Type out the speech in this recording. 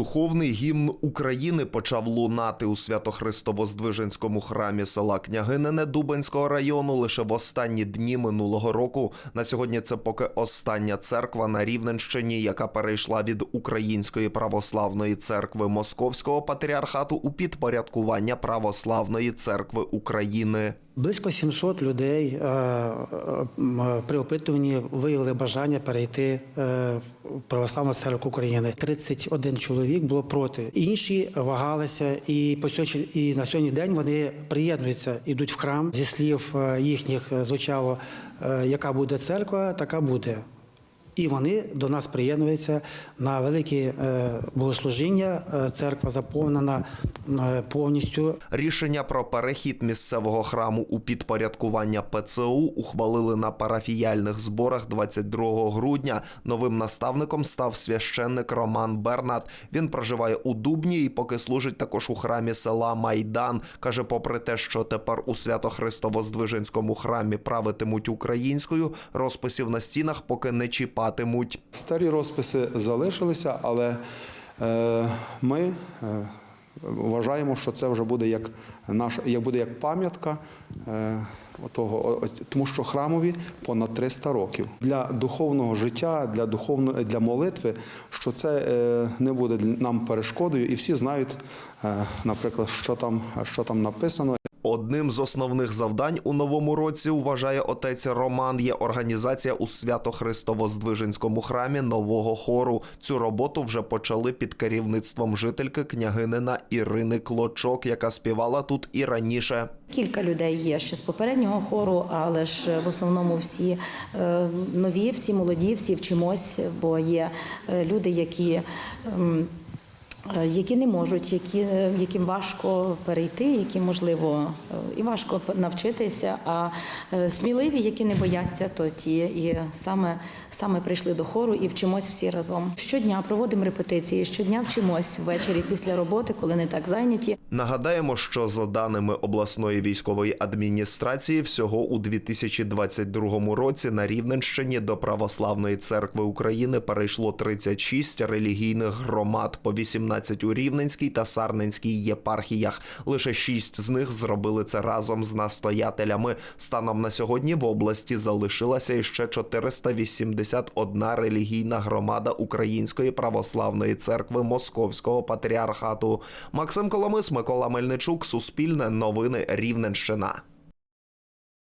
Духовний гімн України почав лунати у Свято-Христово-Здвиженському храмі села Княгинине Дубенського району лише в останні дні минулого року. На сьогодні це поки остання церква на Рівненщині, яка перейшла від Української православної церкви Московського патріархату у підпорядкування Православної церкви України. Близько 700 людей е, е, при опитуванні виявили бажання перейти е, в Православну церкву України. 31 чоловік було проти. Інші вагалися, і по сьогодні, і на сьогодні день вони приєднуються, йдуть в храм. Зі слів їхніх звучало, яка буде церква, така буде. І вони до нас приєднуються на великі е, богослужіння. Е, Церква заповнена е, повністю. Рішення про перехід місцевого храму у підпорядкування ПЦУ ухвалили на парафіяльних зборах 22 грудня. Новим наставником став священник Роман Бернат. Він проживає у Дубні і поки служить також у храмі села Майдан. каже, попри те, що тепер у Свято-Христово-Здвиженському храмі правитимуть українською, розписів на стінах поки не чіпатимуть. Старі розписи залишилися, але е, ми е, вважаємо, що це вже буде як наш, як буде як пам'ятка. Е, Отого, о- о- тому що храмові понад 300 років для духовного життя, для духовної для молитви, що це не буде нам перешкодою, і всі знають, наприклад, що там, що там написано. Одним з основних завдань у новому році вважає отець Роман. Є організація у Свято-Христово-Здвиженському храмі нового хору. Цю роботу вже почали під керівництвом жительки княгинина Ірини Клочок, яка співала тут і раніше. Кілька людей є ще з попереднього хору, але ж в основному всі е, нові, всі молоді, всі вчимось, бо є е, люди, які. Е, Які не можуть, які, е, яким важко перейти, які можливо е, і важко навчитися. А сміливі, які не бояться, то ті і саме, саме прийшли до хору і вчимось всі разом. Щодня проводимо репетиції, щодня вчимось ввечері після роботи, коли не так зайняті. Нагадаємо, що за даними обласної військової адміністрації, всього у 2022 році на Рівненщині до Православної церкви України перейшло 36 релігійних громад по 18 у Рівненській та Сарненській єпархіях. Лише 6 з них зробили це разом з настоятелями. Станом на сьогодні в області залишилася іще 481 релігійна громада Української православної церкви Московського патріархату. Максим Коломис, Микола Мельничук, Суспільне новини Рівненщина.